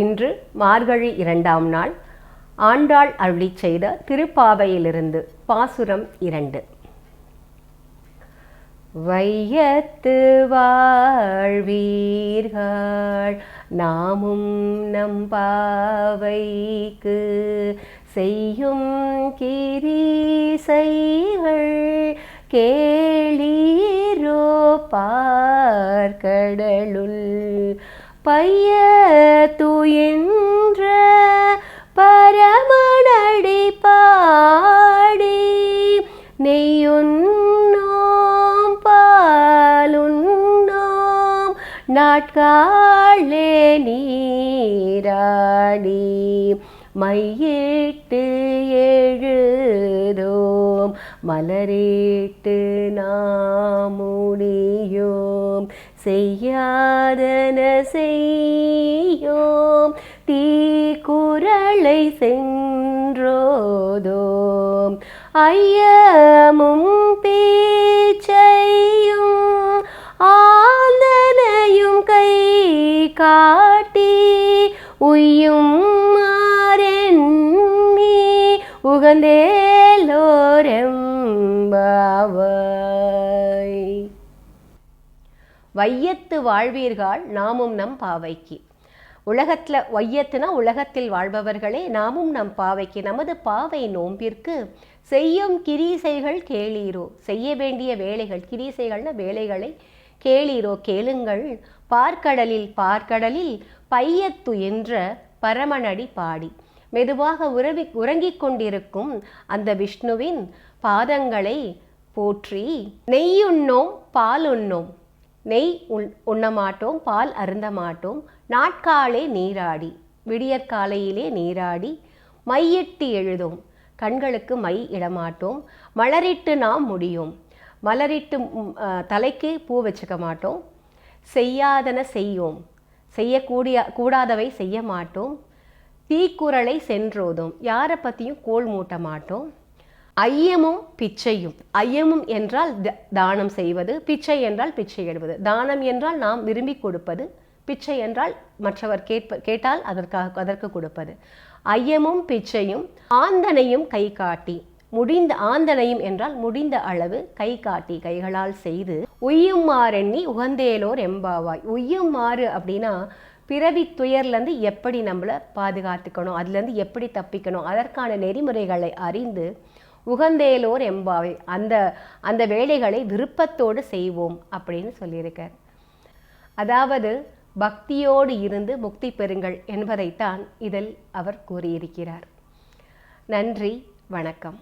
இன்று மார்கழி இரண்டாம் நாள் ஆண்டாள் அருளி செய்த திருப்பாவையிலிருந்து பாசுரம் இரண்டு. வையத்து வாழ்வீர்கள் நாமும் நம்பாவைக்கு செய்யும் கிரீசைகள் கேளீரோ பார்க்கடலுள் பைய துயின்ற பரமனடி பாடி நெய்யுண்ணோம் பாலுண்ணோம் நாட்காளே நீராடி மையிட்டு ஏ மலரேட்டு நாமுடியோம். செய்யாதன செய்யோம். தீ குரலை சென்றோதோம். ஐயமும் பேச்சையும் ஆந்தனையும் கை காட்டி உய்யும் உகந்தே உகந்தேலோரெம்பாவாய் வையத்து வாழ்வீர்கள் நாமும் நம் பாவைக்கு. உலகத்தில் வையத்துனா உலகத்தில் வாழ்பவர்களே நாமும் நம் பாவைக்கு. நமது பாவை நோம்பிற்கு செய்யும் கிரீசைகள் கேளீரோ. செய்ய வேண்டிய வேலைகள் கிரீசைகள்னா வேலைகளை கேளீரோ. கேளுங்கள் பார்க்கடலில் பார்க்கடலில் பையத்து என்ற பரமனடி பாடி. மெதுவாக உறவி உறங்கிக் கொண்டிருக்கும் அந்த விஷ்ணுவின் பாதங்களை போற்றி நெய்யுண்ணோம் பால் உண்ணோம். நெய் உண் உண்ண மாட்டோம் பால் அருந்த மாட்டோம் நாட்காலே நீராடி விடியற்காலையிலே நீராடி மையிட்டு எழுதும். கண்களுக்கு மை இடமாட்டோம். மலரிட்டு நாம் முடியும். மலரிட்டு தலைக்கு பூ வச்சுக்க மாட்டோம் செய்யாதன செய்யோம். செய்யக்கூடிய கூடாதவை செய்ய மாட்டோம் தீக்குறளை சென்றோதும். யாரை பற்றியும் கோல் மூட்ட மாட்டோம். ஐயமும் பிச்சையும். ஐயமும் என்றால் த- தானம் செய்வது பிச்சை என்றால் பிச்சை எடுவது தானம் என்றால் நாம் விரும்பி கொடுப்பது பிச்சை என்றால் மற்றவர் கேட்ப கேட்டால் அதற்காக அதற்கு கொடுப்பது. ஐயமும் பிச்சையும் ஆந்தனையும் கை காட்டி. முடிந்த ஆந்தனையும் என்றால் முடிந்த அளவு கை காட்டி கைகளால் செய்து உய்யும் மாறெண்ணி உகந்தேலோர் எம்பாவாய். உய்யும் மாறு அப்படின்னா பிறவி துயர்லேருந்து எப்படி நம்மளை பாதுகாத்துக்கணும் அதுலேருந்து எப்படி தப்பிக்கணும் அதற்கான நெறிமுறைகளை அறிந்து உகந்தேலோர் எம்பாவை அந்த அந்த வேலைகளை விருப்பத்தோடு செய்வோம் அப்படின்னு சொல்லியிருக்கார். அதாவது பக்தியோடு இருந்து முக்தி பெறுங்கள் என்பதைத்தான் இதில் அவர் கூறியிருக்கிறார். நன்றி வணக்கம்.